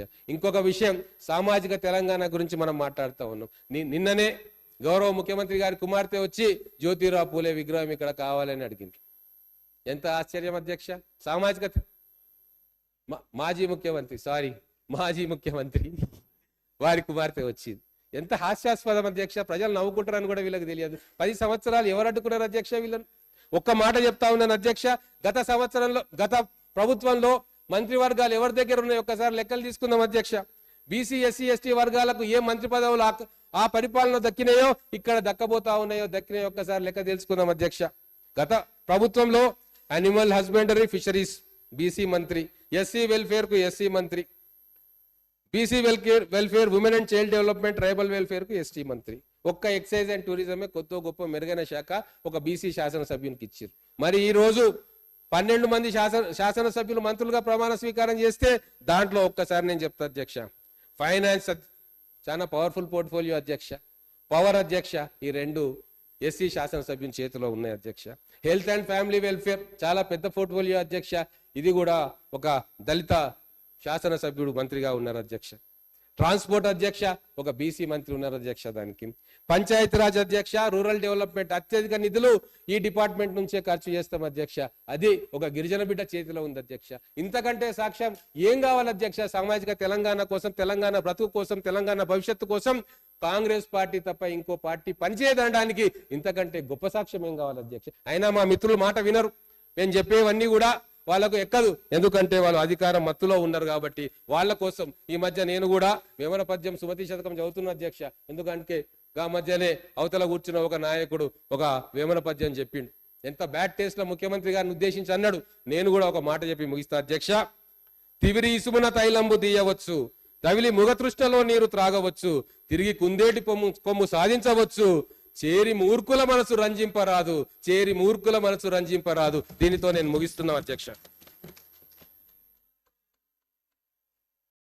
ఇంకొక విషయం సామాజిక తెలంగాణ గురించి మనం మాట్లాడుతూ ఉన్నాం. నిన్ననే గౌరవ ముఖ్యమంత్రి గారి కుమార్తె వచ్చి జ్యోతిరావు పూలే విగ్రహం ఇక్కడ కావాలని అడిగింది. ఎంత ఆశ్చర్యం అధ్యక్ష? సామాజిక మా- మాజీ ముఖ్యమంత్రి సారీ మాజీ ముఖ్యమంత్రి వారి కుమార్తె వచ్చింది. ఎంత హాస్యాస్పదం అధ్యక్ష? ప్రజలు నవ్వుకుంటారని కూడా వీళ్ళకి తెలియదు. పది సంవత్సరాలు ఎవరు అడ్డుకున్నారు అధ్యక్ష వీళ్ళని? ఒక్క మాట చెప్తా ఉన్నాను అధ్యక్ష. గత సంవత్సరంలో గత ప్రభుత్వంలో మంత్రివర్గాలు ఎవరి దగ్గర ఉన్నాయో? ఒక్కసారి లెక్కలు తీసుకుందాం అధ్యక్ష. బీసీ ఎస్సీ ఎస్టీ వర్గాలకు ఏ మంత్రి పదవులు ఆ- ఆ పరిపాలన దక్కినాయో ఇక్కడ దక్కబోతా ఉన్నాయో దక్కినాయో ఒక్కసారి లెక్క తెలుసుకుందాం అధ్యక్ష. గత ప్రభుత్వంలో అనిమల్ హస్బెండరీ ఫిషరీస్ బీసీ మంత్రి ఎస్సీ వెల్ఫేర్కు ఎస్సీ మంత్రి BC welfare welfare women and child development tribal వెల్ఫేర్కు ST మంత్రి. ఒక్క ఎక్సైజ్ అండ్ టూరిజమే కొత్త గొప్ప మెరుగైన శాఖ ఒక బీసీ శాసనసభ్యునికి ఇచ్చారు మరి ఈ రోజు పన్నెండు మంది శాసన శాసనసభ్యులు మంత్రులుగా ప్రమాణ స్వీకారం చేస్తే దాంట్లో ఒక్కసారి నేను చెప్తా అధ్యక్ష. ఫైనాన్స్ చాలా పవర్ఫుల్ పోర్ట్ఫోలియో అధ్యక్ష. పవర్ అధ్యక్ష ఈ రెండు ఎస్సీ శాసనసభ్యుని చేతిలో ఉన్నాయి అధ్యక్ష. హెల్త్ అండ్ ఫ్యామిలీ వెల్ఫేర్ చాలా పెద్ద పోర్ట్ఫోలియో అధ్యక్ష. ఇది కూడా ఒక దళిత శాసనసభ్యుడు మంత్రిగా ఉన్నారు అధ్యక్ష. ట్రాన్స్పోర్ట్ అధ్యక్ష ఒక బీసీ మంత్రి ఉన్నారు అధ్యక్ష దానికి. పంచాయతీరాజ్ అధ్యక్ష రూరల్ డెవలప్మెంట్ అత్యధిక నిధులు ఈ డిపార్ట్మెంట్ నుంచే ఖర్చు చేస్తాం అధ్యక్ష. అది ఒక గిరిజన బిడ్డ చేతిలో ఉంది అధ్యక్ష. ఇంతకంటే సాక్ష్యం ఏం కావాలి అధ్యక్ష? సామాజిక తెలంగాణ కోసం తెలంగాణ బ్రతుకు కోసం తెలంగాణ భవిష్యత్తు కోసం కాంగ్రెస్ పార్టీ తప్ప ఇంకో పార్టీ పనిచేయదనడానికి ఇంతకంటే గొప్ప సాక్ష్యం ఏం కావాలి అధ్యక్ష? అయినా మా మిత్రులు మాట వినరు. మేము చెప్పేవన్నీ కూడా వాళ్ళకు ఎక్కదు. ఎందుకంటే వాళ్ళు అధికారం మత్తులో ఉన్నారు కాబట్టి వాళ్ళ కోసం ఈ మధ్య నేను కూడా వేమన పద్యం సుమతి శతకం చదువుతున్న అధ్యక్ష. ఎందుకంటే గా మధ్యనే అవతల కూర్చున్న ఒక నాయకుడు ఒక వేమన పద్యం చెప్పిండు. ఎంత బ్యాడ్ టేస్ట్లో ముఖ్యమంత్రి గారిని ఉద్దేశించి అన్నాడు. నేను కూడా ఒక మాట చెప్పి ముగిస్తా అధ్యక్ష. తివిరి ఇసుమున తైలంబు తీయవచ్చు. తవిలి ముగతృష్టలో నీరు త్రాగవచ్చు. తిరిగి కుందేటి కొమ్ము కొమ్ము సాధించవచ్చు. చేరి మూర్ఖుల మనసు రంజింపరాదు చేరి మూర్ఖుల మనసు రంజింపరాదు. దీనితో నేను ముగిస్తున్నాను అధ్యక్ష.